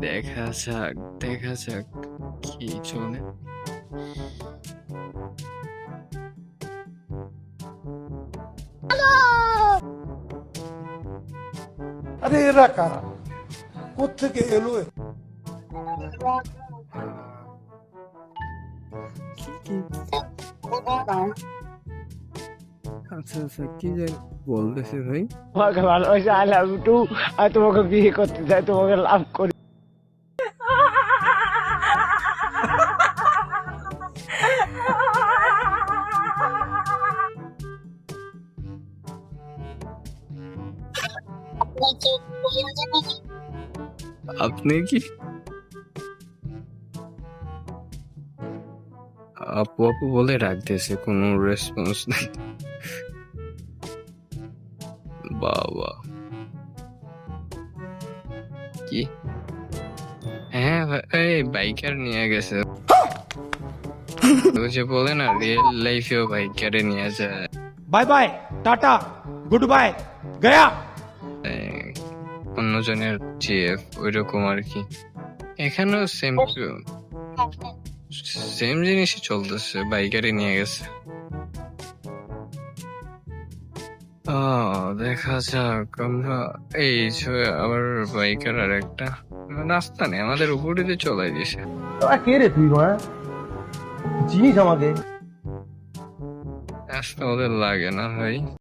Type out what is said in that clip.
দেখা যাক দেখা যাক কি চলে আরে এরা কারা? কোথেকে এলো এ? কি কি আচ্ছা আচ্ছা কি জানি বলতেছে ভাই? তোমাকে ভালোবাসি আই লাভ টু আর তোমাকে বিয়ে করতে চাই তোমাকে লাভ করি। আপনি কি? আপু আপু বলে রাখতেছে কোনো রেসপন্স নাই। বাবা। কি? হ্যাঁ এই বাইকার নিয়ে গেছে। যে বলে না রিয়েল লাইফেও বাইকারে নিয়ে যায়। Bye bye tata good bye Gaya অন্যজনের জিএফ ওইরকম আর কি। এখানেও সেম সেম জিনিসই চলতেছে বাইকারে নিয়ে গেছে। দেখা যাক আমরা এই আবার বাইকার আর একটা রাস্তা নেই আমাদের উপরে দিয়ে চলাই তোরা কে রে তুই মা চিনিস আমাকে? রাস্তা ওদের লাগে না ভাই।